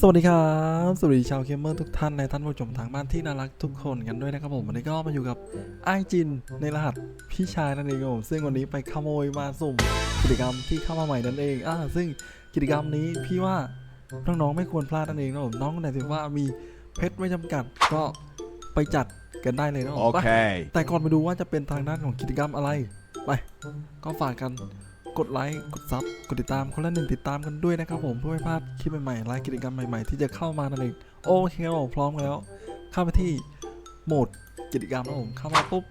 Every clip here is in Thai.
สวัสดีครับ สวัสดีชาวเคมเมอร์ทุกท่านและท่านผู้ชมทางบ้านที่น่ารักทุกคนกันด้วยนะครับผมวันนี้ก็มาอยู่กับไอจินในรหัสพี่ชายนั่นเองครับผมซึ่งวันนี้ไปขโมยมาสุ่มกิจกรรมที่เข้ามาใหม่นั่นเองอ่าซึ่งกิจกรรมนี้พี่ว่าน้องๆไม่ควรพลาดนั่นเองนะผมน้องคนไหนที่ว่ามีเพชรไม่จำกัดก็ไปจัดกันได้เลยนะผมไป Okay. แต่ก่อนไปดูว่าจะเป็นทางด้านของกิจกรรมอะไรไปก็ฝากกัน กดไลค์กดซับกดติดตามคนละหนึ่งติดตามกันด้วยนะครับผมเพื่อไม่พลาดคลิปใหม่ๆไลค์กิจกรรมใหม่ๆที่จะเข้ามานั่นเองโอเคครับผมพร้อมกันแล้ว เข้าไปที่โหมดกิจกรรมนะผมเข้ามาปุ๊บ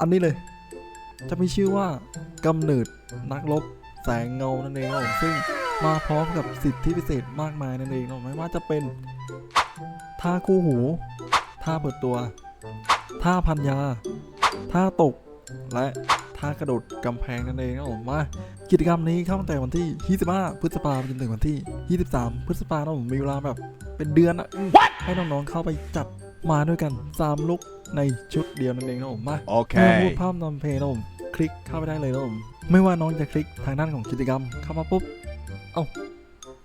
อันนี้เลย จะมีชื่อว่ากำเนิดนักรบแสงเงานั่นเองครับผมซึ่งมาพร้อมกับสิทธิพิเศษมากมายนั่นเองนะไม่ว่าจะเป็นท่าคู่หูท่าเปิดตัวท่าพันยาท่าตกและ ท่ากระโดดกำแพงนั่นเองครับผมมากิจกรรมนี้เข้าตั้งแต่วันที่ 25 พฤษภาคมจนถึงวันที่ 23 พฤษภาคมนะผมมีเวลาแบบเป็นเดือนอะอืมให้น้องๆเข้าไปจัดมาด้วยกัน 3 ลุกในชุดเดียวนั่นเองนะผมมาไม่พูด Okay. ภาพนำเพลงนะผมคลิกเข้าไปได้เลยนะผมไม่ว่าน้องจะคลิกทางด้านของกิจกรรมเข้ามาปุ๊บ เอ้า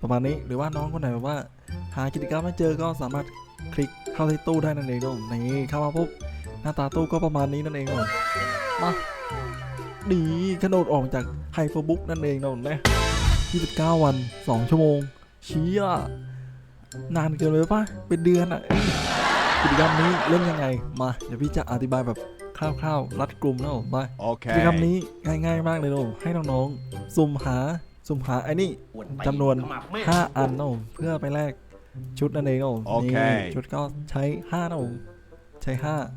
ประมาณนี้หรือว่าน้องคนไหนแบบว่า หากิจกรรมไม่เจอก็สามารถคลิกเข้าที่ตู้ได้นั่นเองนะผมนี่เข้ามาปุ๊บหน้าตาตู้ก็ประมาณนี้นั่นเองนะผมมา ดีกระโดดออกจากไฮเปอร์บุ๊กนั่นเองนะผมนะ29 วัน 2 ชั่วโมงเชี้อะนานเกินเลยปะเป็นเดือนอะเอ้ยกิจกรรมนี้เล่นยังไง มาเดี๋ยวพี่จะอธิบายแบบคร่าวๆ รัดกลุ่มนะผมมากิจกรรม Okay. นี้ง่ายๆมากเลยนะผมให้น้องๆ สุ่มหาสุ่มหาไอ้นี่จำนวน 5 อันนะผมเพื่อไปแลกชุดนั่นเองนะผมโอเคนี่ชุดก็ใช้5นะผมใช้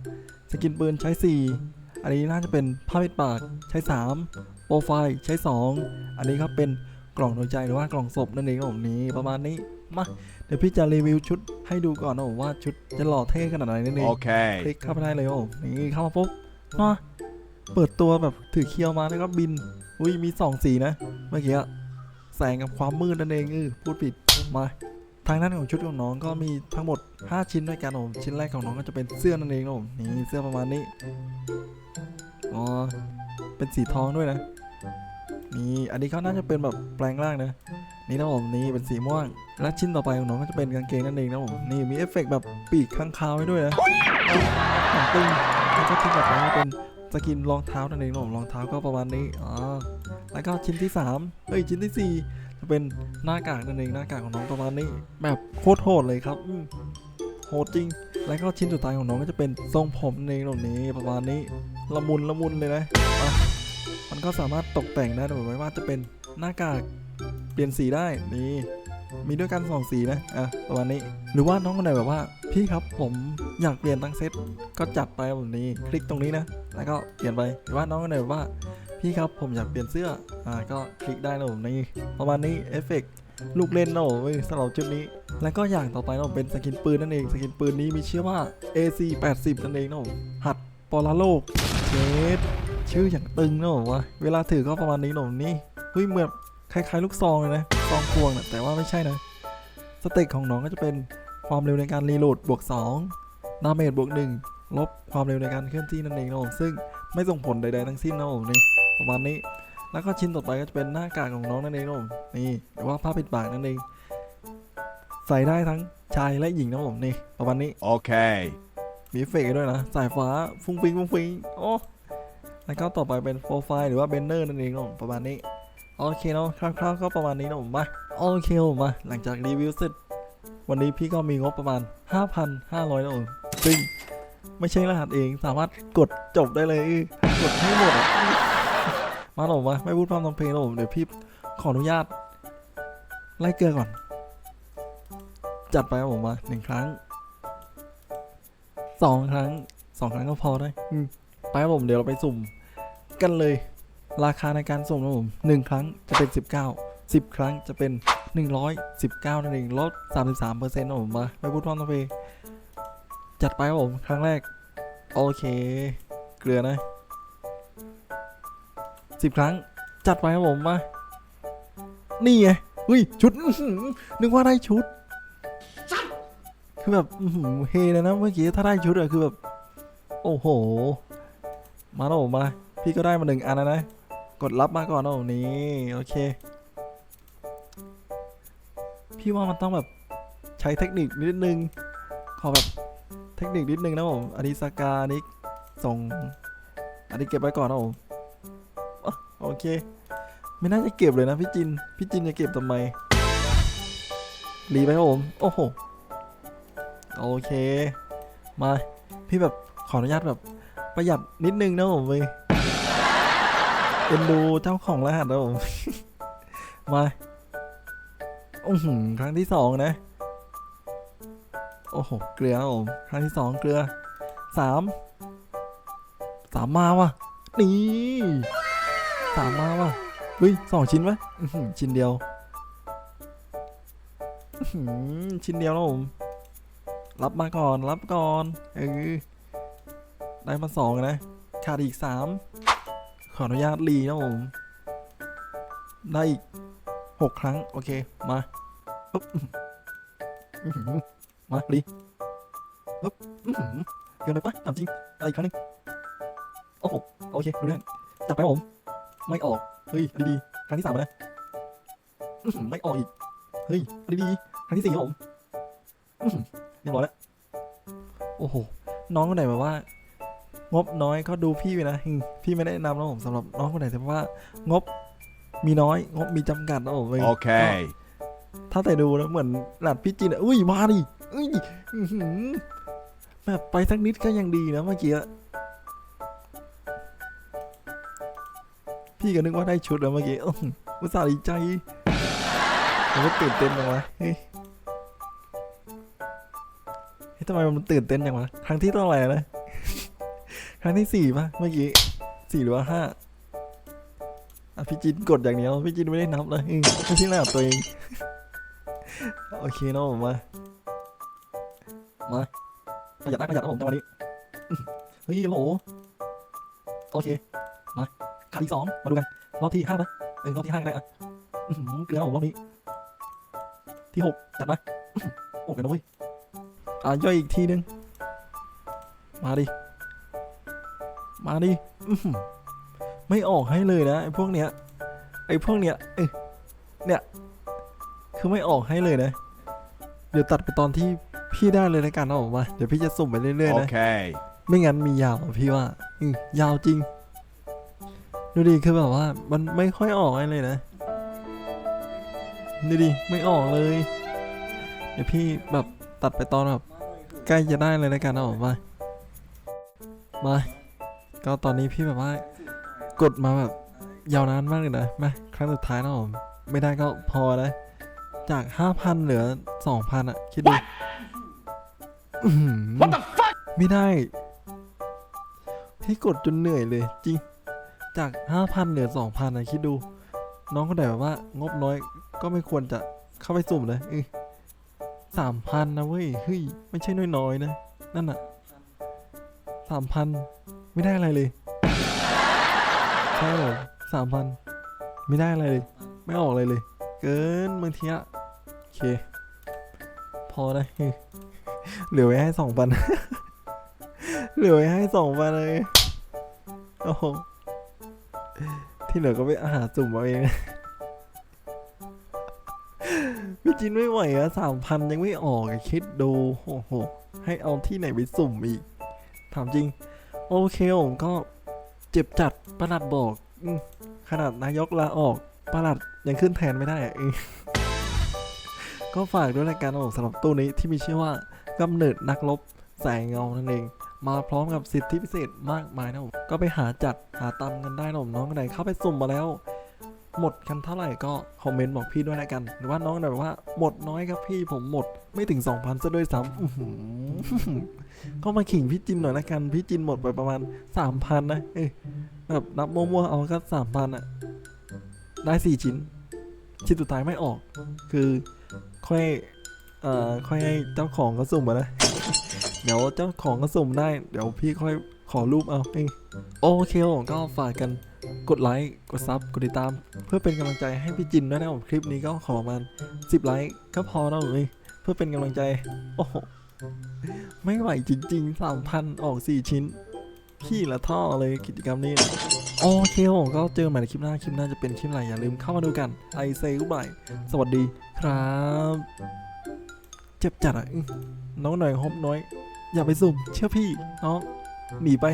5 สกินปืนใช้ 4 อันนี้น่าจะเป็นผ้าปิดปากใช้ 3 โปรไฟล์ใช้ 2 อันนี้ครับเป็นกล่องโดยใจหรือว่ากล่องศพนั่นเองนะผมนี่ประมาณนี้มาเดี๋ยวพี่จะรีวิวชุดให้ดูก่อนนะผมว่าชุดจะหล่อเท่ขนาดไหนนั่นเองค Okay. ลิกเข้าไปได้เลยโอ้นี่เข้ามาปุ๊บมาเปิดตัวแบบถือเคียวมาแล้วก็บิน อุ้ยมีสองสีนะ เมื่อกี้อะแสงกับความมืดนั่นเองเออพูดผิดมา ทางด้านของชุดของน้องก็มีทั้งหมด 5 ชิ้นด้วยกันผมชิ้นแรกของน้องก็จะเป็นเสื้อนั่นเองนะผมนี่เสื้อประมาณนี้อ๋อเป็นสีทองด้วยนะนี่อันนี้เขาน่าจะเป็นแบบแปลงร่างนะนี่นะผมนี่เป็นสีม่วง และชิ้นต่อไปของน้องก็จะเป็นกางเกงนั่นเองนะผมนี่มีเอฟเฟกต์แบบปีกข้างคาวไว้ด้วยนะหนังตึงแล้วก็ชิ้นต่อไปก็เป็นสกินรองเท้านั่นเองนะผมรองเท้าก็ประมาณนี้อ๋อแล้วก็ชิ้นที่3เอ้ยชิ้นที่4 เป็นหน้ากากนั่นเองหน้ากากของน้องประมาณนี้ แบบโคตรโหดเลยครับอืมโหดจริง แล้วก็ชิ้นสุดท้ายของน้องก็จะเป็นทรงผมนั่นเองแบบนี้ประมาณนี้ละมุนละมุนเลยนะอะมันก็สามารถตกแต่งได้แบบไม่ว่าจะเป็นหน้ากากเปลี่ยนสีได้นี่มีด้วยกันสองสีนะอะประมาณนี้หรือว่าน้องคนไหนแบบว่า พี่ครับผมอยากเปลี่ยนตั้งเซตก็จัดไปแบบนี้ คลิกตรงนี้นะ แล้วก็เปลี่ยนไปหรือว่าน้องคนไหนแบบว่า พี่ครับผมอยากเปลี่ยนเสื้อ อ่าก็คลิกได้นะผมนี่ประมาณนี้เอฟเฟกต์ลูกเล่นนะผมเว้ยสำหรับชุดนี้ แล้วก็อย่างต่อไปนะผมเป็นสกินปืนนั่นเอง สกินปืนนี้มีชื่อว่า AC 80นั่นเองนะผมหัดปอลาโลกเจดชื่ออย่างตึงนะผมว่าเวลาถือก็ประมาณนี้นะผมนี่เฮ้ยเหมือนคล้ายๆ ลูกซองเลยนะซองควงนะแต่ว่าไม่ใช่นะสเต็กของน้องก็จะเป็นความเร็วในการรีโหลดบวก2ดาเมจบวกหนึ่งลบความเร็วในการเคลื่อนที่นั่นเองนะผมซึ่งไม่ส่งผลใดๆทั้งสิ้นนะผมนี่ ประมาณนี้ แล้วก็ชิ้นต่อไปก็จะเป็นหน้ากากของน้องนั่นเองนะผมนี่หรือว่าผ้าปิดปากนั่นเอง ใส่ได้ทั้งชายและหญิงนะผมนี่ประมาณนี้ Okay. มีเอฟเฟกต์ด้วยนะสายฟ้าฟุ้งฟิงฟุ้งฟิงโอ้แล้วก็ต่อไปเป็นโปรไฟล์หรือว่าเบนเนอร์นั่นเองนะผมประมาณนี้โอเคเนาะคร่าวๆก็ประมาณนี้นะผมมาโอเคครับผมมาหลังจากรีวิวเสร็จวันนี้พี่ก็มีงบประมาณ 5,500นะผมซึ่งไม่ใช่รหัสเองสามารถกดจบได้เลยกดให้หมดอะ มาหรอมาไม่พูดพร่ำทำเพลงนะผมเดี๋ยวพี่ขออนุญาต ไล่เกลือก่อน จัดไปครับผมมาหนึ่งครั้งสองครั้งสองครั้งก็พอได้อืมไปครับผมเดี๋ยวเราไปสุ่ม กันเลย ราคาในการสุ่มนะผมหนึ่งครั้งจะเป็น19 10ครั้งจะเป็น119นั่นเองลด33เปอร์เซ็นต์นะผมมาไม่พูดพร่ำทำเพลงจัดไปครับผมครั้งแรก โอเค เกลือนะ 10ครั้ง จัดไปครับผมมา นี่ไงอุ้ยชุดนึกว่าได้ชุด คือแบบอื้อเฮเลยนะเมื่อกี้ถ้าได้ชุดอะคือแบบ โอ้โห มาแล้วผมมา พี่ก็ได้มาหนึ่งอันแล้วนะ กดรับมาก่อนนะผมนี่โอเค พี่ว่ามันต้องแบบใช้เทคนิคนิดนึง ขอแบบเทคนิคนิดนึงนะผมอันนี้สกาอันนี้ส่ง อันนี้เก็บไว้ก่อนนะผม โอเค ไม่น่าจะเก็บเลยนะพี่จิน พี่จินจะเก็บทำไม รีไปครับผม โอ้โห โอเค มา พี่แบบขออนุญาตแบบประหยัดนิดนึงนะผมเว้ยเอ็นดูเจ้าของรหัสนะผม มาอือหือครั้งที่สองนะ โอ้โห เกลือครับผม ครั้งที่สองเกลือสามสามมาว่ะ นี่ สามมาว่ะเฮ้ยสองชิ้นไหมชิ้นเดียวชิ้นเดียวแล้วผมรับมาก่อนรับก่อนเออได้มาสองนะขาดอีกสามขออนุญาตรีนะผมได้อีกหกครั้ง โอเค มาปึ๊บมารีปึ๊บเกินไปปะถามจริงอะไรอีกครั้งนึงโอ้โหโอเคดูเรื่องจับไปผม ไม่ออก เฮ้ยดีๆครั้งที่สามแล้วนะอื้อหือไม่ออกอีก เฮ้ยดีๆครั้งที่สี่ครับผมอื้อหือเรียบร้อยแล้ว โอ้โห น้องคนไหนแบบว่า งบน้อยก็ดูพี่ไปนะอืมพี่ไม่ได้แนะนำนะผมสำหรับน้องคนไหนแต่ว่า งบมีน้อย งบมีจำกัดนะผมเลย Okay. ถ้าแต่ดูแล้วเหมือนหลัดพี่จินอะอุ้ยมาดิอุ้ยอื้อหือแบบไปสักนิดก็ยังดีนะเมื่อกี้อะ พี่ก็นึกว่าได้ชุดแล้วเมื่อกี้อุตส่าห์ดีใจผมก็ตื่นเต้นจังวะเฮ้ยทำไมมันตื่นเต้นจังวะ ครั้งที่เท่าไหร่นะครั้งที่สี่ปะเมื่อกี้สี่หรือว่าห้าอะพี่จินกดอย่างเดียวพี่จินไม่ได้นับเลยไม่ใช่หน้าตัวเอง โอเคเนาะผมมา มาประหยัดได้ประหยัดนะผมจังหวะนี้ เฮ้ยโอ้โหโอเค มา ขาดอีกสองมาดูกัน รอบที่ห้าปะเออรอบที่ห้าก็ได้อะอื้อหือเกลือผมรอบนี้ ที่หกจัดมาอื้อหือโอ้กันนะเว้ยอะย่อยอีกทีนึง มาดิ มาดิอื้อหือไม่ออกให้เลยนะไอ้พวกเนี้ย ไอ้พวกเนี้ยเอ้ยเนี่ย คือไม่ออกให้เลยนะ เดี๋ยวตัดไปตอนที่พี่ได้เลยนะกันเอาออกมา เดี๋ยวพี่จะสุ่มไปเรื่อยๆนะ Okay. ไม่งั้นมียาวอะพี่ว่า อืมยาวจริง ดูดิคือแบบว่ามันไม่ค่อยออกให้เลยนะดูดิไม่ออกเลย เดี๋ยวพี่แบบตัดไปตอนแบบใกล้จะได้เลยนะกันเอาออกมามาก็ตอนนี้พี่แบบว่า กดมาแบบยาวนานมากเลยนะมาครั้งสุดท้ายนะผมไม่ได้ก็พอนะจาก5,000เหลือ2,000อะคิดดูอื้อหือ What the fuck? ไม่ได้ พี่กดจนเหนื่อยเลยจริง จาก 5,000เหลือ 2,000นะคิดดู น้องคนไหนแบบว่างบน้อยก็ไม่ควรจะเข้าไปสุ่มเลยสามพันนะเว้ยเฮ้ยไม่ใช่น้อยๆนะ นั่นอะสามพันไม่ได้อะไรเลยใช่หรอสามพันไม่ได้อะไรเลย ไม่ออกอะไรเลย เกินบางทีอะโอเค พอนะเฮ้เหลือไว้ให้สองพันเหลือไว้ให้สองพันเลย โอ้โห ที่เหลือก็ไปอาหารสุ่มเอาเองพี่จินไม่ไหวอะสามพันยังไม่ออกอะคิดดูโอ้โห ให้เอาที่ไหนไปสุ่มอีก ถามจริง โอเคผมก็เจ็บจัดประหลัดบอกอขนาดนายกลาออกประหลัดยังขึ้นแทนไม่ได้อะก็ฝากด้วยรายการผมสำหรับตู้นี้ที่มีชื่อว่ากำเนิดนักรบแสงเงานั่นเอง มาพร้อมกับสิทธิพิเศษมากมายนะผมก็ไปหาจัดหาตามกันได้นะผมน้องไหนเข้าไปสุ่มมาแล้ว หมดกันเท่าไหร่ก็คอมเมนต์บอกพี่ด้วยนะกัน หรือว่าน้องไหนแบบว่าหมดน้อยครับพี่ผมหมดไม่ถึง 2,000ซะด้วยซ้ำก็มาขิงพี่จินหน่อยนะกันพี่จินหมดไปประมาณ 3,000นะเอ้แบบนับมั่วๆเอาก็3,000อะได้ 4 ชิ้น ชิ้นสุดท้ายไม่ออก คือค่อยเอ่อค่อยให้เจ้าของก็สุ่มมานะ เดี๋ยวเจ้าของก็สุ่มได้ เดี๋ยวพี่ค่อยขอรูปเอาเองโอเคผมก็ฝากกันกดไลค์กดซับกดติดตาม เพื่อเป็นกำลังใจให้พี่จินด้วยนะผมคลิปนี้ก็ขอประมาณ10 ไลค์ก็พอแล้วเลยเพื่อเป็นกำลังใจ โอ้โหไม่ไหวจริงๆ3,000ออก 4 ชิ้น พี่ละท่อเลยกิจกรรมนี้โอเคผมก็เจอกันใหม่ในคลิปหน้าคลิปหน้าจะเป็นคลิปอะไรอย่าลืมเข้ามาดูกันไอเซลบายสวัสดีครับ เจ็บจัดอะน้องหน่อยฮบน้อย อย่าไปสุ่ม เชื่อพี่น้องหนีไป